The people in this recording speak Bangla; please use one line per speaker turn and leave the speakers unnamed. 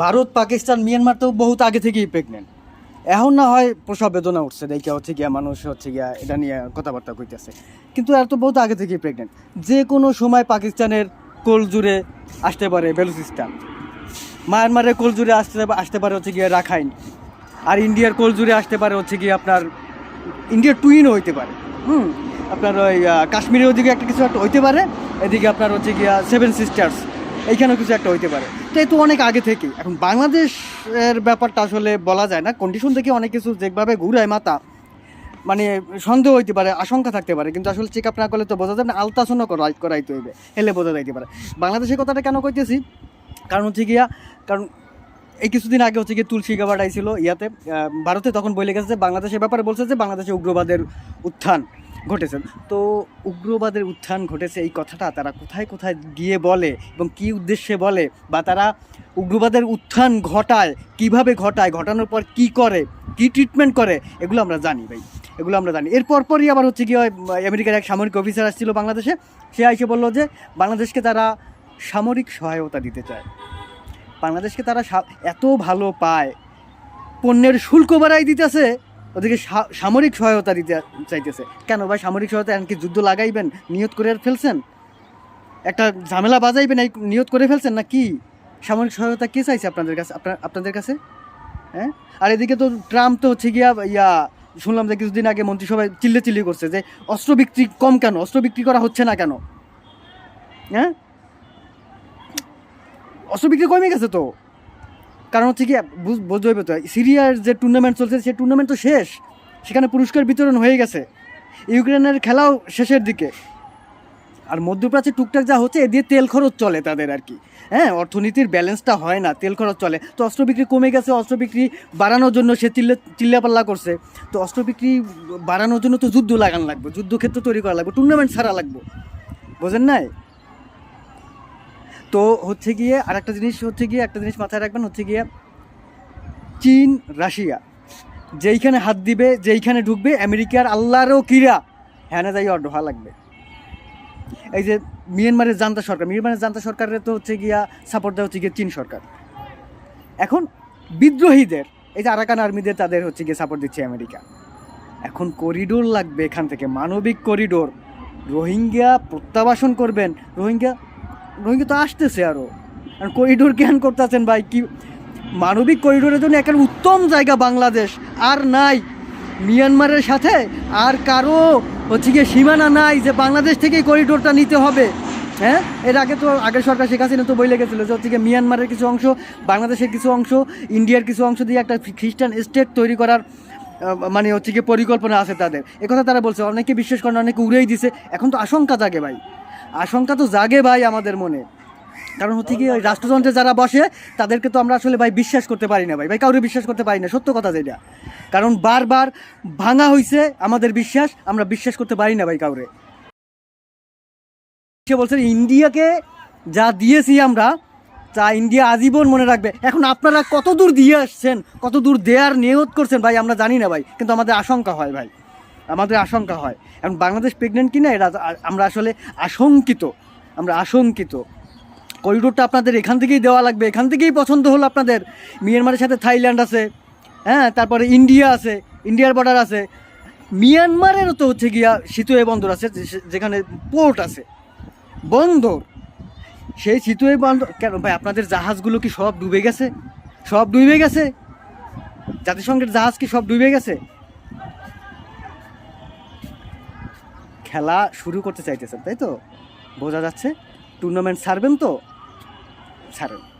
ভারত, পাকিস্তান মিয়ানমার তো বহুত আগে থেকেই প্রেগনেন্ট এখন না হয় প্রসব বেদনা উঠছে, দেখে হচ্ছে গিয়া মানুষ হচ্ছে গিয়া এটা নিয়ে কথাবার্তা কইতেছে। কিন্তু আর তো বহুত আগে থেকেই প্রেগনেন্ট যে কোনো সময় পাকিস্তানের কোল জুড়ে আসতে পারে বেলুচিস্তান মায়ানমারের কোল জুড়ে আসতে আসতে পারে হচ্ছে গিয়ে রাখাইন আর ইন্ডিয়ার কোল জুড়ে আসতে পারে হচ্ছে গিয়ে আপনার ইন্ডিয়ার টুইনও হইতে পারে। হুম? আপনার ওই কাশ্মীরের ওদিকে একটা কিছু একটা হইতে পারে। এদিকে আপনার হচ্ছে গিয়া সেভেন সিস্টার্স এইখানেও কিছু একটা হইতে পারে। তো এই তো অনেক আগে থেকেই এখন বাংলাদেশের ব্যাপারটা আসলে বলা যায় না। কন্ডিশন থেকে অনেক কিছু যেভাবে ঘুরায় মাথা মানে সন্দেহ হইতে পারে, আশঙ্কা থাকতে পারে। কিন্তু আসলে চেক আপ না করলে তো বোঝা যাবে না আলট্রাসাউন্ডও করাই করাইতে হইবে। এলে বোঝা যাইতে পারে। বাংলাদেশের কথাটা কেন কইতেছি? কারণ হচ্ছে গিয়া, কারণ এই কিছুদিন আগে হচ্ছে গিয়ে তুলসী গাবাড আইছিল ইয়াতে। ভারতে তখন বলে গেছে যে, বাংলাদেশের ব্যাপারে বলছে যে, বাংলাদেশে উগ্রবাদের উত্থান। ঘটেছে তো উগ্রবাদের উত্থান ঘটেছে, এই কথাটা তারা কোথায় কোথায় গিয়ে বলে এবং কি উদ্দেশ্যে বলে বা তারা উগ্রবাদের উত্থান ঘটায়, কীভাবে ঘটায়, ঘটানোর পর কি করে, কি ট্রিটমেন্ট করে, এগুলো আমরা জানি ভাই, এগুলো আমরা জানি। এর পরপরই আবার হচ্ছে গিয়ে হয়, আমেরিকার এক সামরিক অফিসার আসছিল বাংলাদেশে, সে এসে বলল যে বাংলাদেশকে তারা সামরিক সহায়তা দিতে চায়। বাংলাদেশকে তারা এত ভালো পায়, পণ্যের শুল্ক বাড়াই দিতেছে ওদিকে সা- সামরিক সহায়তা দিতে চাইতেছে। কেন ভাই, সামরিক সহায়তা এমনকি যুদ্ধ লাগাইবেন, নিয়ত করে ফেলছেন? একটা ঝামেলা বাজাইবেন, এই নিয়ত করে ফেলছেন না কি সামরিক সহায়তা কে চাইছে আপনাদের কাছে, আপনার, আপনাদের কাছে? হ্যাঁ? আর এদিকে তো ট্রাম্প তো হচ্ছে গিয়া, ইয়া, শুনলাম যে কিছুদিন আগে মন্ত্রিসভায় চিল্লে চিল্লি করছে যে অস্ত্র বিক্রি কম কেন, অস্ত্র বিক্রি করা হচ্ছে না কেন? হ্যাঁ? অস্ত্র বিক্রি কমে গেছে তো। কারণ হচ্ছে কি বুঝ- বুঝতে হবে তো, সিরিয়ার যে টুর্নামেন্ট চলছে সেই টুর্নামেন্ট তো শেষ। সেখানে পুরস্কার বিতরণ হয়ে গেছে। ইউক্রেনের খেলাও শেষের দিকে। আর মধ্যপ্রাচ্যে টুকটাক যা হচ্ছে, এ দিয়ে তেল খরচ চলে তাদের আর কি। হ্যাঁ অর্থনীতির ব্যালেন্সটা হয় না, তেল খরচ চলে। তো অস্ত্র বিক্রি কমে গেছে, অস্ত্র বিক্রি বাড়ানোর জন্য সে চিল্লে, চিল্লাপাল্লা করছে। তো অস্ত্র বিক্রি বাড়ানোর জন্য তো যুদ্ধ লাগানো লাগবে, যুদ্ধক্ষেত্র তৈরি করা লাগবে টুর্নামেন্ট ছাড়া লাগবে। বোঝেন নাই? তো হচ্ছে গিয়ে আর একটা জিনিস হচ্ছে গিয়ে, একটা জিনিস মাথায় রাখবেন হচ্ছে গিয়ে, চীন, রাশিয়া, যেইখানে হাত দিবে, যেইখানে ঢুকবে, আমেরিকার আল্লাহরও কিরা হ্যাঁ যাই অড্ডোহা লাগবে। এই যে মিয়ানমারের জান্তা সরকার, মিয়ানমারের জান্তা সরকারের তো হচ্ছে গিয়া সাপোর্ট দেওয়া হচ্ছে গিয়ে চীন সরকার। এখন বিদ্রোহীদের, এই যে আরাকান আর্মিদের, তাদের হচ্ছে গিয়ে সাপোর্ট দিচ্ছে আমেরিকা। এখন করিডোর লাগবে এখান থেকে, মানবিক করিডোর রোহিঙ্গা প্রত্যাবাসন করবেন। রোহিঙ্গা রোহিঙ্গা তো আসতেছে আরও আর করিডোর জ্ঞান করতেছেন ভাই, কি মানবিক করিডোরের জন্য একটা উত্তম জায়গা বাংলাদেশ, আর নাই মিয়ানমারের সাথে, আর কারও হচ্ছে গিয়ে সীমানা নাই যে বাংলাদেশ থেকেই করিডোরটা নিতে হবে। হ্যাঁ? এর আগে তো আগের সরকার শেখ হাসিনা তো বলে গেছিল যে হচ্ছে মিয়ানমারের কিছু অংশ, বাংলাদেশের কিছু অংশ, ইন্ডিয়ার কিছু অংশ দিয়ে একটা খ্রিস্টান স্টেট তৈরি করার মানে হচ্ছে গিয়ে পরিকল্পনা আছে তাদের। একথা তারা বলছে, অনেকে বিশ্বাস করেন, অনেকে উড়েই দিছে। এখন তো আশঙ্কা জাগে ভাই। আশঙ্কা তো জাগে ভাই আমাদের মনে। কারণ হচ্ছে কি, রাষ্ট্রযন্ত্রে যারা বসে, তাদেরকে তো আমরা আসলে ভাই বিশ্বাস করতে পারি না ভাই। ভাই, কাউরে বিশ্বাস করতে পারি না, সত্য কথা যেটা কারণ বারবার ভাঙা হইছে আমাদের বিশ্বাস, আমরা বিশ্বাস করতে পারি না ভাই কাউরে। সে বলছেন ইন্ডিয়াকে যা দিয়েছি আমরা, তা ইন্ডিয়া আজীবন মনে রাখবে। এখন আপনারা কত দূর দিয়ে আসছেন, কত দূর দেয়ার নিয়ত করছেন ভাই, আমরা জানি না ভাই, কিন্তু আমাদের আশঙ্কা হয় ভাই। আমাদের আশঙ্কা হয়। এখন বাংলাদেশ প্রেগনেন্ট কিনা আ- আমরা আসলে আশঙ্কিত। আমরা আশঙ্কিত। করিডোরটা আপনাদের এখান থেকেই দেওয়া লাগবে। এখান থেকেই পছন্দ হলো আপনাদের। মিয়ানমারের সাথে থাইল্যান্ড আছে। হ্যাঁ তারপরে ইন্ডিয়া আছে। ইন্ডিয়ার বর্ডার আছে। মিয়ানমারেরও তো হচ্ছে গিয়া সিতুয়ে বন্দর আছে যেখানে পোর্ট আছে। বন্দর। সেই সিতুয়ে বন্দর, কেন ভাই, আপনাদের জাহাজগুলো কি সব ডুবে গেছে? সব ডুবে গেছে? জাতিসংঘের জাহাজ কি সব ডুবে গেছে? খেলা শুরু করতে চাইতেছেন তাই তো? বোঝা যাচ্ছে। টুর্নামেন্ট ছাড়বেন তো? ছাড়েন।